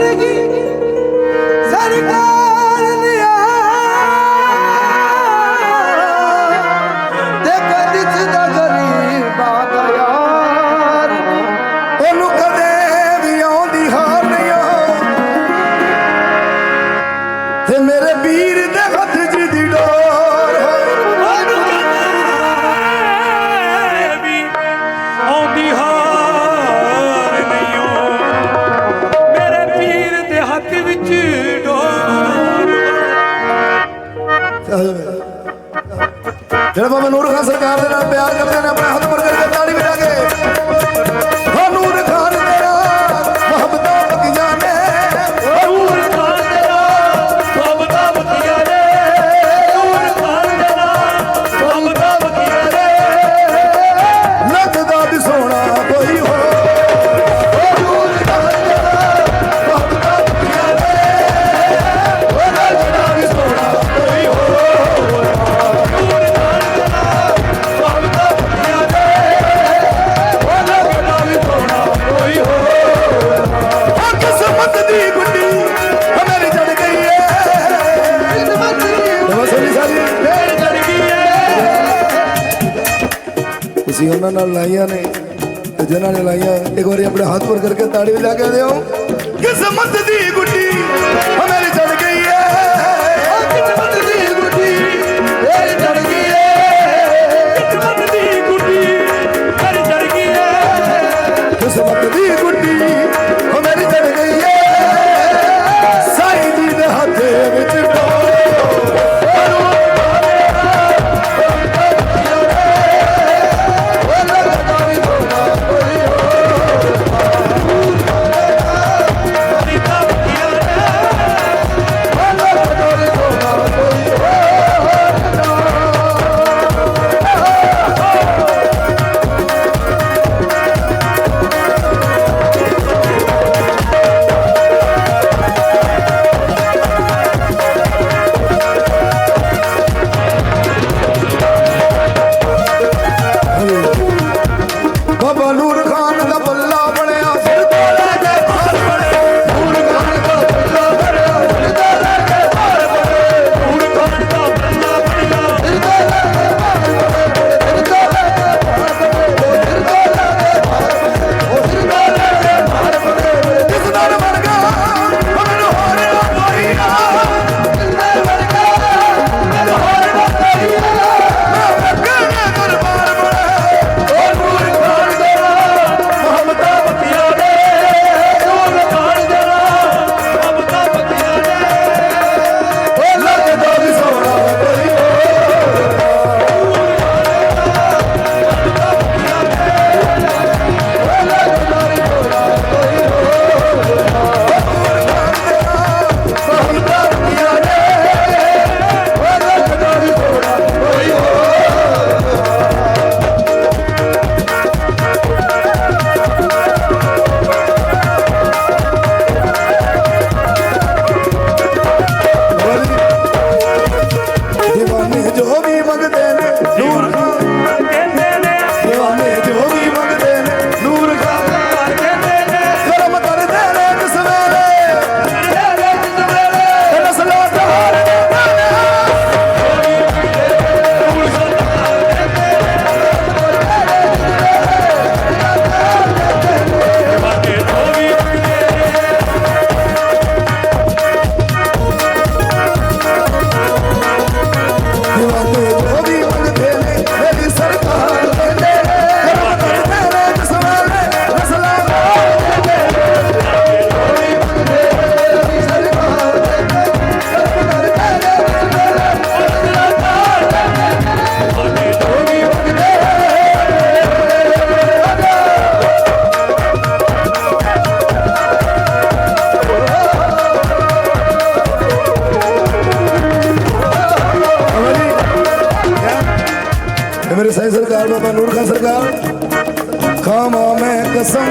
sergi sergi ਜਿਹੜਾ ਭਾਵੇਂ ਨੂਰ ਖਾਨ ਸਰਕਾਰ ਦੇ ਨਾਲ ਪਿਆਰ ਕਰਦੇ ਨੇ ਆਪਣੇ ਹੱਥ ਮਰਦੇ ਨਾਲ ਲਾਈਆਂ ਨੇ ਤੇ ਜਿਨ੍ਹਾਂ ਨੇ ਲਾਈਆਂ, ਇੱਕ ਵਾਰੀ ਆਪਣੇ ਹੱਥ ਉੱਪਰ ਕਰਕੇ ਤਾੜੀ ਵਜਾ ਕੇ ਦਿਓ ਕਿਸਮਤ ਦੀ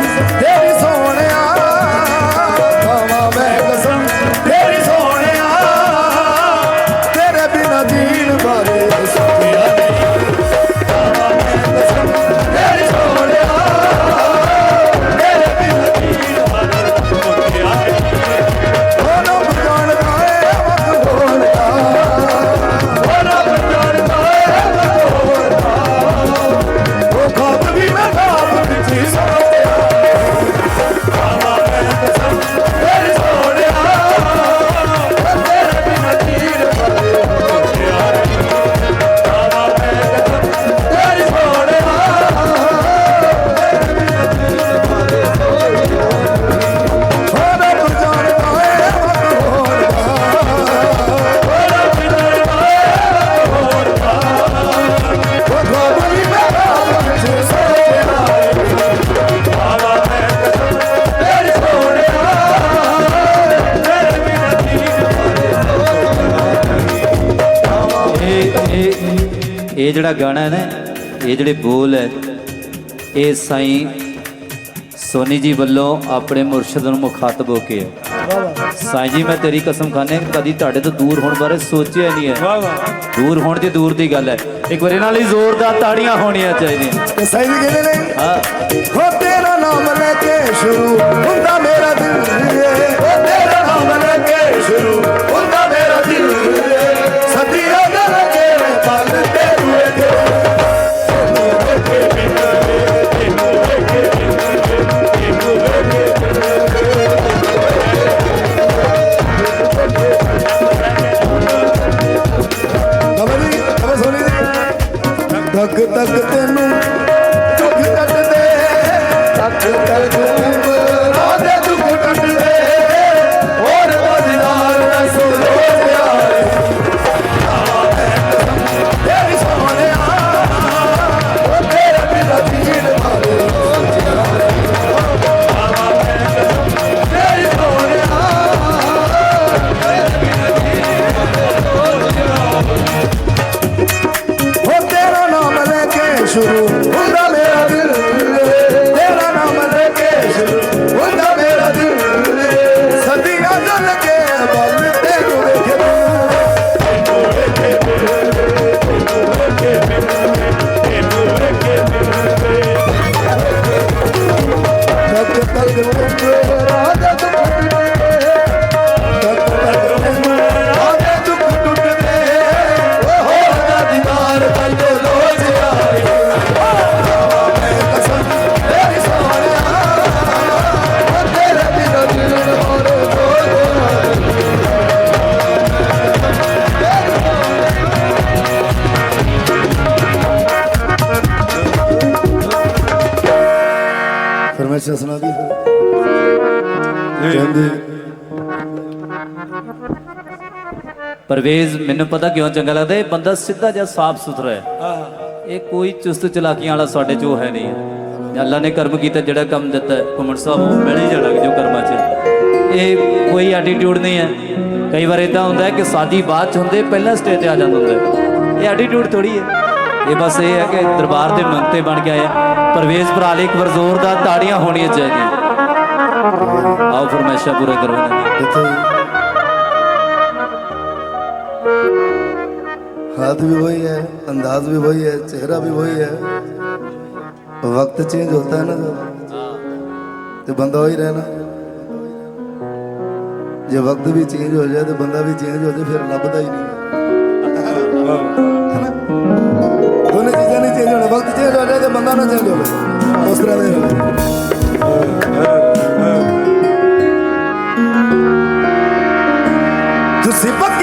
There is ਇਹ ਜਿਹੜਾ ਗਾਣਾ ਹੈ ਨਾ ਇਹ ਜਿਹੜੇ ਬੋਲ ਹੈ ਇਹ ਸਾਈਂ ਸੋਨੀ ਜੀ ਵੱਲੋਂ ਆਪਣੇ ਮੁਰਸ਼ਿਦ ਨੂੰ ਮੁਖਾਤਬ ਹੋ ਕੇ ਹੈ। ਸਾਈਂ ਜੀ ਮੈਂ ਤੇਰੀ ਕਸਮ ਖਾਨੇ ਕਦੀ ਤੁਹਾਡੇ ਤੋਂ ਦੂਰ ਹੋਣ ਬਾਰੇ ਸੋਚਿਆ ਨਹੀਂ ਹੈ। ਵਾਹ ਵਾਹ। ਦੂਰ ਹੋਣ ਦੀ ਦੂਰ ਦੀ ਗੱਲ ਹੈ। ਇੱਕ ਵਾਰੀ ਨਾਲ ਹੀ ਜ਼ੋਰਦਾਰ ਤਾੜੀਆਂ ਹੋਣੀਆਂ ਚਾਹੀਦੀਆਂ। ਤੇ ਸਾਈਂ ਜੀ ਕਹਿੰਦੇ ਨੇ ਹਾਂ। ਹੋ ਤੇਰਾ ਨਾਮ ਲੈ ਕੇ ਸ਼ੁਰੂ ਹੁੰਦਾ ਮੇਰਾ ਦਿਲ ਹੋ ਤੇਰਾ ਨਾਮ ਲੈ ਕੇ ਸ਼ੁਰੂ ਫਰਮਾਇਸ਼ ਸੁਣਾ ਦੀ। ਕਹਿੰਦੇ ਪਰਵੇਜ਼ ਮੈਨੂੰ ਪਤਾ ਕਿਉਂ ਚੰਗਾ ਲੱਗਦਾ ਇਹ ਬੰਦਾ ਸਿੱਧਾ ਜਿਹਾ ਸਾਫ਼ ਸੁਥਰਾ ਹੈ। ਇਹ ਕੋਈ ਚੁਸਤ ਚਲਾਕੀਆਂ ਵਾਲਾ ਸਾਡੇ ਚੋ ਹੈ ਨਹੀਂ। ਅੱਲਾ ਨੇ ਕਰਮ ਕੀਤਾ ਜਿਹੜਾ ਕੰਮ ਦਿੱਤਾ ਘੁੰਮਣ ਸਾਹਿਬ ਉਹ ਮਿਲ ਹੀ ਜਾਣਾ ਜੋ ਕਰਮਾਂ 'ਚ। ਇਹ ਕੋਈ ਐਟੀਟਿਊਡ ਨਹੀਂ ਹੈ। ਕਈ ਵਾਰ ਇਦਾਂ ਹੁੰਦਾ ਹੈ ਕਿ ਸਾਦੀ ਬਾਅਦ 'ਚ ਹੁੰਦੇ ਪਹਿਲਾਂ ਸਟੇਜ ਤੇ ਆ ਜਾਂਦਾ ਹੁੰਦਾ। ਇਹ ਐਟੀਟਿਊਡ ਥੋੜੀ ਹੈ। ਇਹ ਬਸ ਇਹ ਹੈ ਕਿ ਦਰਬਾਰ ਦੇ ਮੰਗਤੇ ਬਣ ਕੇ ਆਇਆ ਪਰਵੇਜ਼ ਭਰਾ ਲਈ ਇੱਕ ਵਾਰ ਜ਼ੋਰਦਾਰ ਤਾੜੀਆਂ ਹੋਣੀਆਂ ਚਾਹੀਦੀਆਂ ਆਓ ਫਰਮਾਇਸ਼ਾਂ ਪੂਰਾ ਕਰੋ ਇਹਨਾਂ ਦੀਆਂ ਇੱਥੇ हाथ भी वही है अंदाज भी वही है चेहरा भी वही है वक्त चेंज होता है ना जब तो बंदा वही रहना ਜੇ ਵਕਤ ਵੀ ਚੇਂਜ ਹੋ ਜਾਏ ਤੇ ਬੰਦਾ ਵੀ ਚੇਂਜ ਹੋ ਜਾਏ ਫਿਰ ਲੱਭਦਾ ਹੀ ਨਹੀਂ ਚੇਂਜ ਹੋ ਬੰਦਾ ਨਾ ਚੇਂਜ ਹੋਵੇ ਉਸ ਤਰ੍ਹਾਂ ਦੇ ਹੋਵੇ ਤੁਸੀਂ ਪੱਕੀਆਂ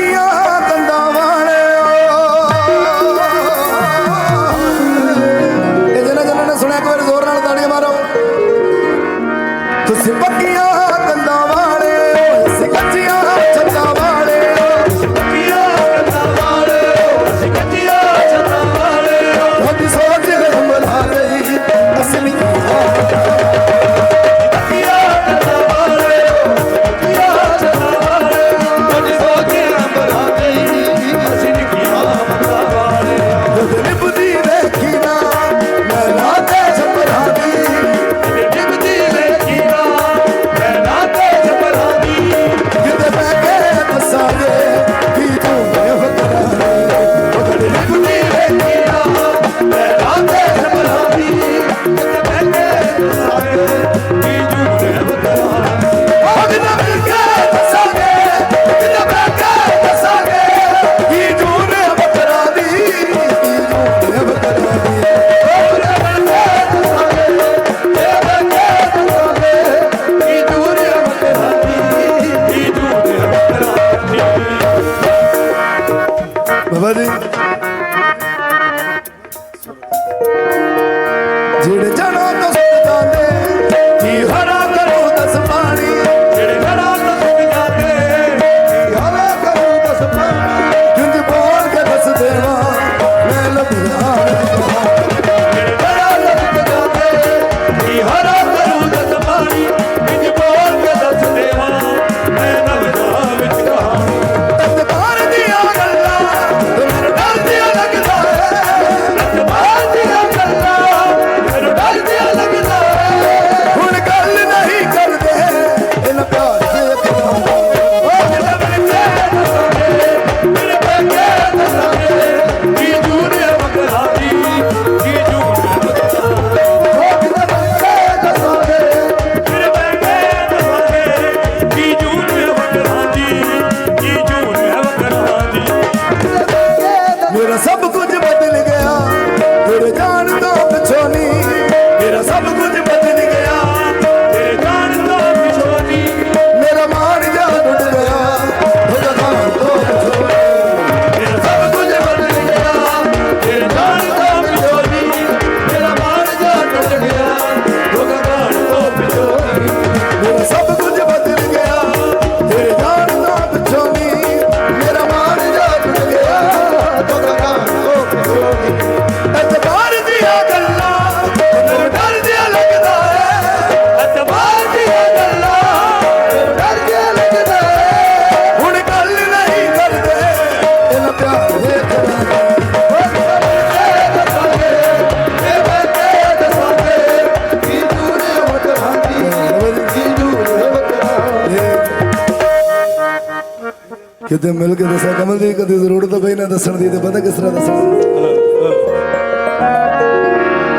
ਕਿਤੇ ਮਿਲ ਕੇ ਦੱਸਾਂ ਕਮਲ ਦੀ ਕਦੇ ਜ਼ਰੂਰਤ ਪਈ ਨਾ ਦੱਸਣ ਦੀ, ਤੇ ਪਤਾ ਕਿਸ ਤਰ੍ਹਾਂ ਦੱਸਣਾ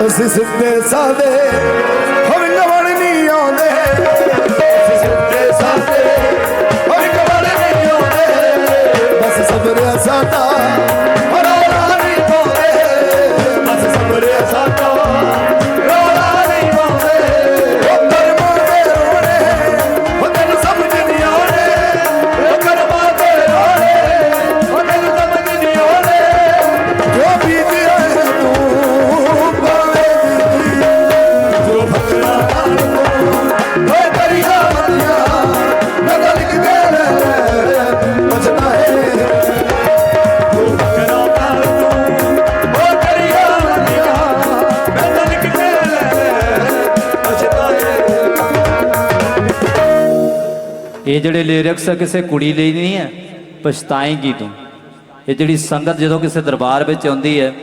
ਅਸੀਂ ਸਿੱਧੇ ਸਾਦੇ ਹਮ ਨਵਣ ਨਹੀਂ ਆਉਂਦੇ। ਅਸੀਂ ਸਿੱਧੇ ਸਾਦੇ ਹਮ ਨਵਣ ਨਹੀਂ ਆਉਂਦੇ। ਬਸ ਸਬਰਿਆ ਸਾਡਾ ਇਹ ਜਿਹੜੇ ਲਿਰਿਕਸ ਆ ਕਿਸੇ ਕੁੜੀ ਲਈ ਨਹੀਂ ਹੈ ਪਛਤਾਏਂਗੀ ਤੂੰ। ਇਹ ਜਿਹੜੀ ਸੰਗਤ ਜਦੋਂ ਕਿਸੇ ਦਰਬਾਰ ਵਿੱਚ ਆਉਂਦੀ ਹੈ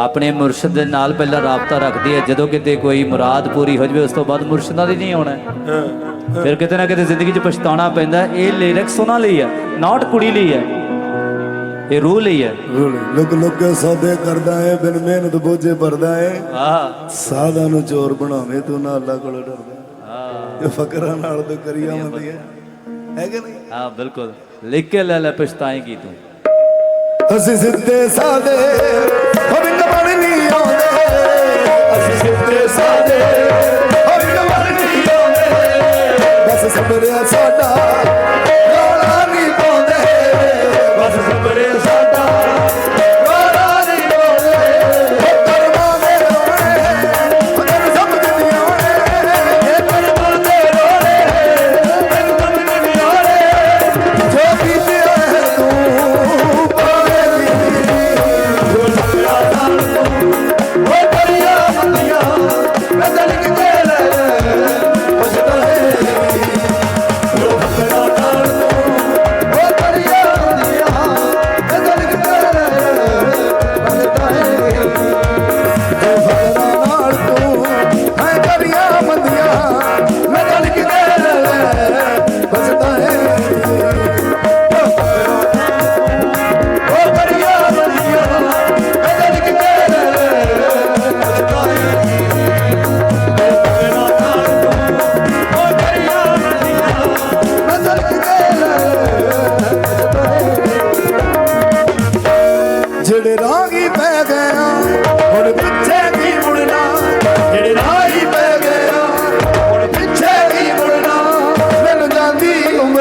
ਆਪਣੇ ਮੁਰਸ਼ਿਦ ਦੇ ਨਾਲ ਪਹਿਲਾਂ ਰਾਬਤਾ ਰੱਖਦੀ ਹੈ ਜਦੋਂ ਕਿਤੇ ਕੋਈ ਮੁਰਾਦ ਪੂਰੀ ਹੋ ਜਾਵੇ ਉਸ ਤੋਂ ਬਾਅਦ ਮੁਰਸ਼ਿਦਾਂ ਦੀ ਨਹੀਂ ਆਉਣਾ। ਹੈ। ਫਿਰ ਕਿਤੇ ਨਾ ਕਿਤੇ ਜ਼ਿੰਦਗੀ 'ਚ ਪਛਤਾਉਣਾ ਪੈਂਦਾ ਹੈ। ਇਹ ਲਿਰਿਕਸ ਉਹਨਾਂ ਲਈ ਹੈ ਨਾਟ ਕੁੜੀ ਲਈ ਹੈ ਇਹ ਰੂਹ ਲਈ ਹੈ। ਲੁਕ ਲੁਕ ਕੇ ਸੌਦੇ ਕਰਦਾ ਏ ਬਿਨ ਮਿਹਨਤ ਬੋਝੇ ਭਰਦਾ ਏ। ਆਹ। ਸਾਦਾ ਨੂੰ ਚੋਰ ਬਣਾਵੇਂ ਤੂੰ ਨਾ ਅੱਲਾ ਕੋਲ ਡਰਦਾ। ਆਹ। ਇਹ ਫਕਰਾਂ ਨਾਲ ਤੇ ਕਰੀਆ ਮੰਦੀ ਹੈ ਹੈ ਕਿ ਨਹੀਂ? ਹਾਂ ਬਿਲਕੁਲ। ਲਿਖ ਕੇ ਲੈ ਲੈ ਪਛਤਾਏਂਗੀ ਤੂੰ ਅਸੀਂ ਸਿੱਧੇ ਸਾਦੇ ਹਵਿੰਦ ਬਣ ਨਹੀਂ ਆਉਂਦੇ। ਅਸੀਂ ਸਿੱਧੇ ਸਾਦੇ ਹਵਿੰਦ ਬਣ ਨਹੀਂ ਆਉਂਦੇ। ਬਸ ਸਬਰਿਆ ਸਾਡਾ ਰੌਲਾ ਨਹੀਂ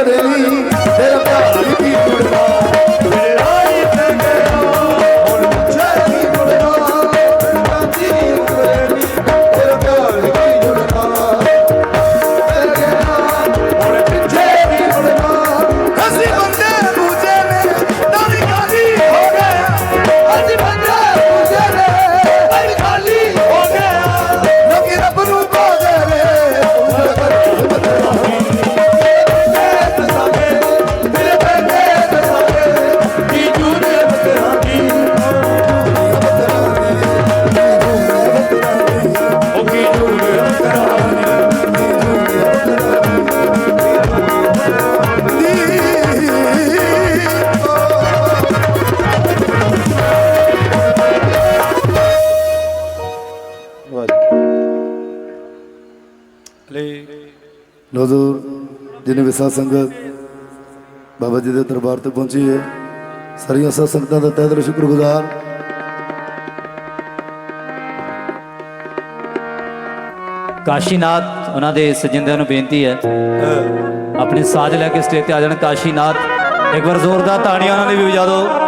Yeah. ਵਿਸਾ ਸੰਗਤ ਬਾਬਾ ਜੀ ਦੇ ਦਰਬਾਰ ਤੇ ਪਹੁੰਚੀ ਹੈ। ਸਾਰੀਆਂ ਸਾਧ ਸੰਗਤਾਂ ਦਾ ਤਹਿ ਦਿਲੋਂ ਸ਼ੁਕਰਗੁਜ਼ਾਰ। ਕਾਸ਼ੀਨਾਥ ਉਹਨਾਂ ਦੇ ਸਜਿੰਦਿਆਂ ਨੂੰ ਬੇਨਤੀ ਹੈ ਆਪਣੇ ਸਾਜ਼ ਲੈ ਕੇ ਸਟੇਜ ਤੇ ਆ ਜਾਣ। ਕਾਸ਼ੀਨਾਥ ਇੱਕ ਵਾਰ ਜ਼ੋਰਦਾਰ ਤਾੜੀਆਂ ਉਹਨਾਂ ਲਈ ਵੀ ਵਜਾ ਦਿਓ।